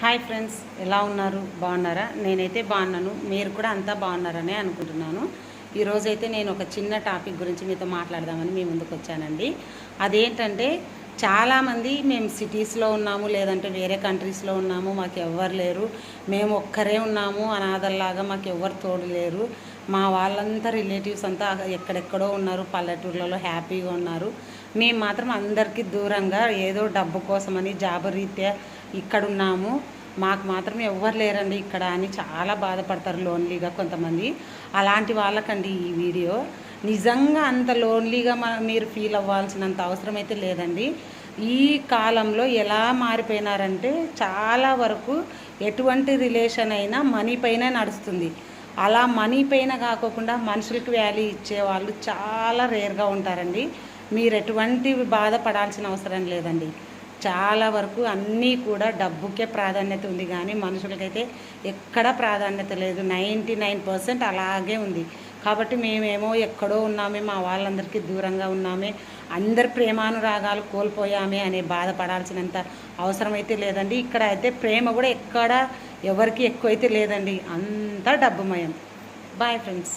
Hi friends ఎలా ఉన్నారు? బాగున్నారా? నేనైతే బాగున్నాను. మీరు కూడా అంతా బాగున్నారని అనుకుంటున్నాను. ఈరోజైతే నేను ఒక చిన్న టాపిక్ గురించి మీతో మాట్లాడదామని మీ ముందుకు వచ్చానండి అదేంటంటే చాలామంది మేము సిటీస్లో ఉన్నాము లేదంటే వేరే కంట్రీస్లో ఉన్నాము మాకు ఎవ్వరు లేరు. మేము ఒక్కరే ఉన్నాము అనాథల్లాగా మాకు ఎవ్వరు తోడు లేరు. మా వాళ్ళంతా రిలేటివ్స్ అంతా ఎక్కడెక్కడో ఉన్నారు పల్లెటూర్లలో హ్యాపీగా ఉన్నారు. మేము మాత్రం అందరికీ దూరంగా ఏదో డబ్బు కోసమని జాబ్ రీత్యా ఇక్కడ ఉన్నాము మాకు మాత్రం ఎవ్వరు లేరండి ఇక్కడ అని చాలా బాధపడతారు లోన్లీగా కొంతమంది. అలాంటి వాళ్ళకండి ఈ వీడియో. నిజంగా అంత లోన్లీగా మీరు ఫీల్ అవ్వాల్సినంత అవసరం అయితే లేదండి. ఈ కాలంలో ఎలా మారిపోయినారంటే చాలా వరకు ఎటువంటి రిలేషన్ అయినా మనీ పైన నడుస్తుంది. అలా మనీ పైన కాకోకుండా మనుషులకు వాల్యూ ఇచ్చే వాళ్ళు చాలా రేర్గా ఉంటారండి. మీరు ఎటువంటి బాధపడాల్సిన అవసరం లేదండి. చాలా వరకు అన్నీ కూడా డబ్బుకే ప్రాధాన్యత ఉంది కానీ మనుషులకైతే ఎక్కడ ప్రాధాన్యత లేదు. నైంటీ నైన్ పర్సెంట్ అలాగే ఉంది. కాబట్టి మేమేమో ఎక్కడో ఉన్నామే మా వాళ్ళందరికీ దూరంగా ఉన్నామే అందరి ప్రేమానురాగాలు కోల్పోయామే అనే బాధపడాల్సినంత అవసరం అయితే లేదండి. ఇక్కడ అయితే ప్రేమ కూడా ఎక్కడ ఎవరికి ఎక్కువైతే లేదండి. అంతా డబ్బుమయం. Bye friends